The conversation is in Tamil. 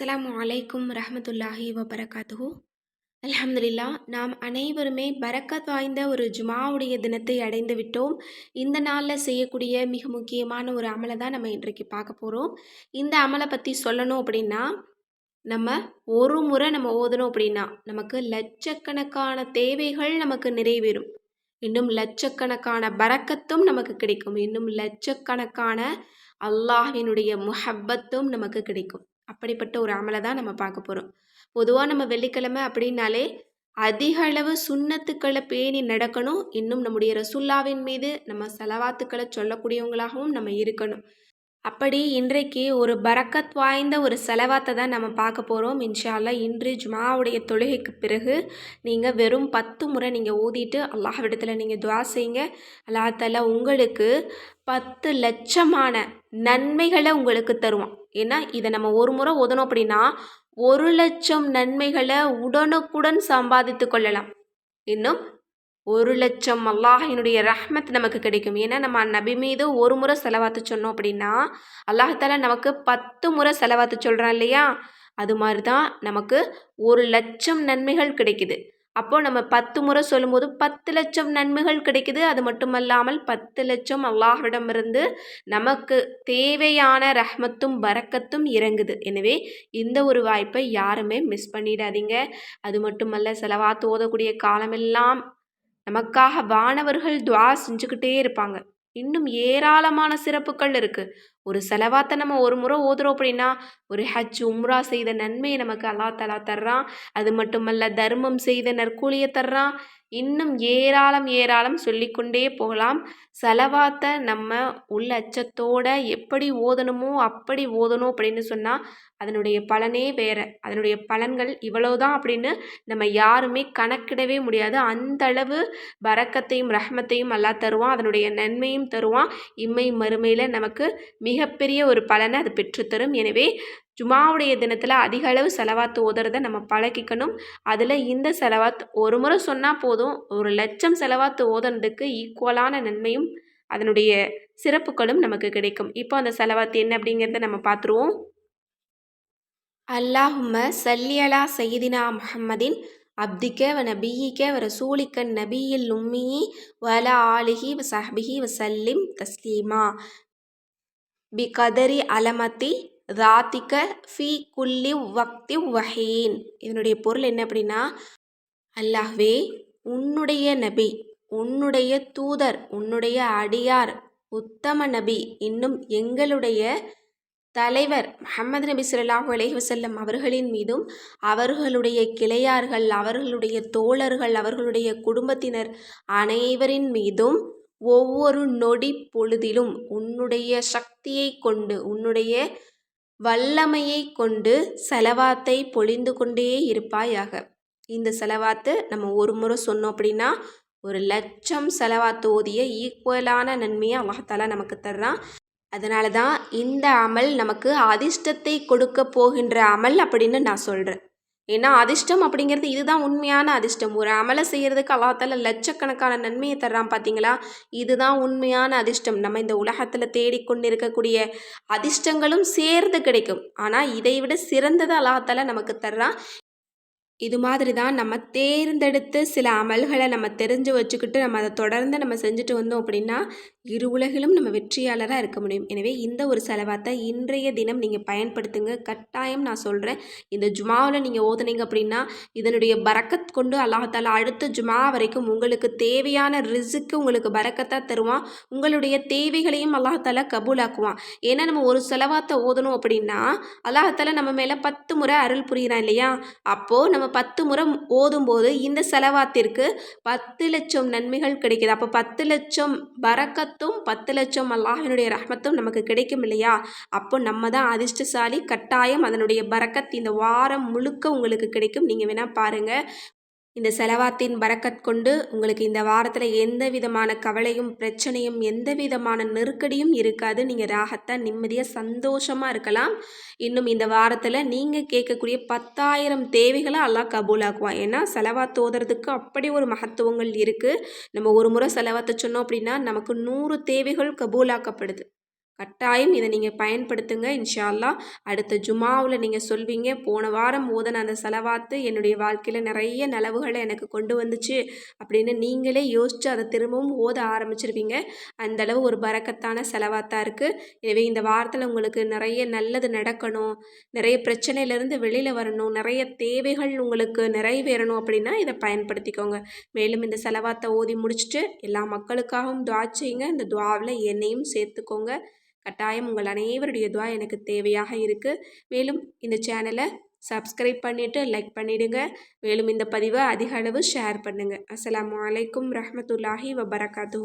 அஸ்லாமு அலைக்கும் ரஹமத்துல்லாஹி வபரகாத்து அலமதுல்லா நாம் அனைவருமே பரக்கத் வாய்ந்த ஒரு ஜுமாவுடைய தினத்தை அடைந்து விட்டோம். இந்த நாளில் செய்யக்கூடிய மிக முக்கியமான ஒரு அமலை தான் நம்ம இன்றைக்கு பார்க்க போகிறோம் இந்த அமலை பற்றி சொல்லணும் அப்படின்னா நம்ம ஒரு முறை நம்ம ஓதணும் அப்படின்னா நமக்கு லட்சக்கணக்கான தேவைகள் நமக்கு நிறைவேறும். இன்னும் லட்சக்கணக்கான பரக்கத்தும் நமக்கு கிடைக்கும். இன்னும் லட்சக்கணக்கான அல்லாஹினுடைய முஹப்பத்தும் நமக்கு கிடைக்கும். அப்படிப்பட்ட ஒரு அமலை தான் நம்ம பார்க்க போகிறோம் பொதுவாக நம்ம வெள்ளிக்கிழமை அப்படின்னாலே அதிக அளவு சுண்ணத்துக்களை பேணி நடக்கணும். இன்னும் நம்முடைய ரசுல்லாவின் மீது நம்ம செலவாத்துக்களை சொல்லக்கூடியவங்களாகவும் நம்ம இருக்கணும். அப்படி இன்றைக்கு ஒரு பரக்கத் வாய்ந்த ஒரு செலவாத்தை தான் நம்ம பார்க்க போகிறோம் இன்ஷால்லா இன்று ஜுமாவுடைய தொழுகைக்கு பிறகு நீங்கள் வெறும் பத்து முறை நீங்கள் ஊதிட்டு அல்லாஹ்விடத்தில் நீங்கள் துவா செய்யுங்க. அல்லாஹால உங்களுக்கு பத்து லட்சமான நன்மைகளை உங்களுக்கு தருவான். ஏன்னா இதை நம்ம ஒரு முறை ஓதணும் அப்படின்னா ஒரு லட்சம் நன்மைகளை உடனுக்குடன் சம்பாதித்து கொள்ளலாம். இன்னும் ஒரு லட்சம் அல்லாஹினுடைய ரஹ்மத் நமக்கு கிடைக்கும். ஏன்னா நம்ம நபி மீது ஒரு முறை செலவாத்து சொன்னோம் அப்படின்னா அல்லாஹால நமக்கு பத்து முறை செலவாத்து சொல்கிறான் இல்லையா? அது மாதிரி தான் நமக்கு ஒரு லட்சம் நன்மைகள் கிடைக்குது. அப்போது நம்ம பத்து முறை சொல்லும்போது பத்து லட்சம் நன்மைகள் கிடைக்குது. அது மட்டுமல்லாமல் பத்து லட்சம் அல்லாஹ்விடமிருந்து நமக்கு தேவையான ரஹ்மத்தும் பறக்கத்தும் இறங்குது. எனவே இந்த ஒரு வாய்ப்பை யாருமே மிஸ் பண்ணிடாதீங்க. அது மட்டுமல்ல செலவாத்து ஓதக்கூடிய காலமெல்லாம் நமக்காக வானவர்கள் துவா செஞ்சுக்கிட்டே இருப்பாங்க. இன்னும் ஏராளமான சிறப்புகள் இருக்குது ஒரு செலவாத்தை நம்ம ஒரு முறை ஓதுறோம் அப்படின்னா ஒரு ஹஜ் உம்ரா செய்த நன்மையை நமக்கு அல்லா தலா தர்றான். அது மட்டுமல்ல தர்மம் செய்த நற்கூலியை தர்றான். இன்னும் ஏராளம் ஏராளம் சொல்லிக்கொண்டே போகலாம். செலவாத்தை நம்ம உள்ள அச்சத்தோட எப்படி ஓதணுமோ அப்படி ஓதணும் அப்படின்னு சொன்னால் அதனுடைய பலனே வேறு. அதனுடைய பலன்கள் இவ்வளவுதான் அப்படின்னு நம்ம யாருமே கணக்கிடவே முடியாது. அந்த அளவு பறக்கத்தையும் ரஹமத்தையும் அல்லா தருவான். அதனுடைய நன்மையும் தருவான். இம்மை மறுமையில் நமக்கு மிகப்பெரிய ஒரு பலனை அது பெற்றுத்தரும். எனவே ஜுமாவுடைய தினத்தில் அதிக அளவு செலவாத்து ஓதுறதை நம்ம பழகிக்கணும். அதில் இந்த செலவாத் ஒரு முறை சொன்னால் போதும் ஒரு லட்சம் செலவாத்து ஓதுறதுக்கு ஈக்குவலான நன்மையும் அதனுடைய சிறப்புகளும் நமக்கு கிடைக்கும். இப்போ அந்த செலவாத்து என்ன அப்படிங்கிறத நம்ம பார்த்துருவோம். அல்லாஹும்ம சல்லியலா சயிதினா முஹம்மதின் அப்திக்க வ நபியிக்க வ ரசூலிக்க நபியில் உம்மியி வல ஆலிஹி வ வ சல்லிம் தஸ்லீமா. பி கதரி அலமத்தி ராத்திக்க ஃபி குல்லி வக்தி வஹீன். இதனுடைய பொருள் என்ன அப்படின்னா அல்லாஹ்வே உன்னுடைய நபி உன்னுடைய தூதர் உன்னுடைய அடியார் உத்தம நபி இன்னும் எங்களுடைய தலைவர் முஹம்மது நபி சொல்லாஹு அலைஹி வசல்லம் அவர்களின் மீதும் அவர்களுடைய கிளையார்கள் அவர்களுடைய தோழர்கள் அவர்களுடைய குடும்பத்தினர் அனைவரின் மீதும் ஒவ்வொரு நொடி பொழுதிலும் உன்னுடைய சக்தியை கொண்டு உன்னுடைய வல்லமையை கொண்டு செலவாத்தை பொழிந்து கொண்டே இருப்பாயாக. இந்த செலவாத்து நம்ம ஒரு முறை சொன்னோம் அப்படின்னா ஒரு லட்சம் செலவாத்து ஓதிய ஈக்குவலான நன்மையை அல்லாஹாலா நமக்கு தர்றான். அதனால தான் இந்த அமல் நமக்கு அதிர்ஷ்டத்தை கொடுக்க போகின்ற அமல் அப்படின்னு நான் சொல்கிறேன் ஏன்னா அதிர்ஷ்டம் அப்படிங்கிறது இதுதான் உண்மையான அதிர்ஷ்டம். ஒரு அமலை செய்கிறதுக்கு அல்லாத்தால லட்சக்கணக்கான நன்மையை தர்றான் பார்த்தீங்களா இதுதான் உண்மையான அதிர்ஷ்டம். நம்ம இந்த உலகத்தில் தேடிக்கொண்டு இருக்கக்கூடிய அதிர்ஷ்டங்களும் சேர்ந்து கிடைக்கும். ஆனால் இதை விட சிறந்தது அல்லாத்தால நமக்கு தர்றான். இது மாதிரி தான் நம்ம தேர்ந்தெடுத்து சில அமல்களை நம்ம தெரிஞ்சு வச்சுக்கிட்டு நம்ம அதை தொடர்ந்து நம்ம செஞ்சுட்டு வந்தோம் அப்படின்னா இரு உலகிலும் நம்ம வெற்றியாளராக இருக்க முடியும். எனவே இந்த ஒரு செலவாத்தை இன்றைய தினம் நீங்கள் பயன்படுத்துங்க. கட்டாயம் நான் சொல்கிறேன் இந்த ஜுமாவில் நீங்கள் ஓதுனீங்க அப்படின்னா இதனுடைய பறக்கத் கொண்டு அல்லாஹால அடுத்த ஜுமா வரைக்கும் உங்களுக்கு தேவையான ரிசுக்கு உங்களுக்கு பறக்கத்தாக தருவான். உங்களுடைய தேவைகளையும் அல்லாஹால கபூலாக்குவான். ஏன்னா நம்ம ஒரு செலவாத்தை ஓதணும் அப்படின்னா அல்லாஹால நம்ம மேலே பத்து முறை அருள் புரிகிறான் இல்லையா? அப்போது நம்ம பத்து முறை ஓதும்போது இந்த செலவாத்திற்கு பத்து லட்சம் நன்மைகள் கிடைக்கிது. அப்போ பத்து லட்சம் பறக்கத்தும் பத்து லட்சம் அல்லாஹினுடைய ரஹ்மத்தும் நமக்கு கிடைக்கும் இல்லையா? அப்போ நம்ம தான் அதிர்ஷ்டசாலி கட்டாயம் அதனுடைய பறக்கத் இந்த வாரம் முழுக்க உங்களுக்கு கிடைக்கும். நீங்கள் வேணால் பாருங்கள் இந்த செலவாத்தின் பறக்கத் கொண்டு உங்களுக்கு இந்த வாரத்தில் எந்த விதமான கவலையும் பிரச்சனையும் எந்த விதமான நெருக்கடியும் இருக்காது. நீங்கள் ராகத்தை நிம்மதியாக சந்தோஷமாக இருக்கலாம். இன்னும் இந்த வாரத்தில் நீங்கள் கேட்கக்கூடிய பத்தாயிரம் தேவைகளை எல்லாம் கபூலாக்குவான். ஏன்னா செலவாத்து ஓதுறதுக்கு அப்படி ஒரு மகத்துவங்கள் இருக்குது நம்ம ஒரு முறை செலவாத்த சொன்னோம் அப்படின்னா நமக்கு நூறு தேவைகள் கபூலாக்கப்படுது. கட்டாயம் இதை நீங்கள் பயன்படுத்துங்க இன்ஷால்லா அடுத்த ஜுமாவில் நீங்கள் சொல்வீங்க போன வாரம் ஓதன அந்த செலவாத்து என்னுடைய வாழ்க்கையில் நிறைய நலவுகளை எனக்கு கொண்டு வந்துச்சு அப்படின்னு நீங்களே யோசித்து அதை திரும்பவும் ஓத ஆரம்பிச்சிருவீங்க. அந்தளவு ஒரு பறக்கத்தான செலவாத்தாக இருக்குது எனவே இந்த வாரத்தில் உங்களுக்கு நிறைய நல்லது நடக்கணும் நிறைய பிரச்சனையிலேருந்து வெளியில் வரணும் நிறைய தேவைகள் உங்களுக்கு நிறைவேறணும் அப்படின்னா இதை பயன்படுத்திக்கோங்க. மேலும் இந்த செலவாத்தை ஓதி முடிச்சுட்டு எல்லா மக்களுக்காகவும் துவா செய்யுங்க. இந்த துவாவில் என்னையும் சேர்த்துக்கோங்க. கட்டாயம் உங்கள் அனைவருடைய துவா எனக்கு தேவையாக இருக்குது மேலும் இந்த சேனலை சப்ஸ்கிரைப் பண்ணிவிட்டு லைக் பண்ணிவிடுங்க மேலும் இந்த பதிவை அதிக அளவு ஷேர் பண்ணுங்கள் அஸ்லாம் வலைக்கம் ரஹமத்துல்லாஹி வபரகாத்து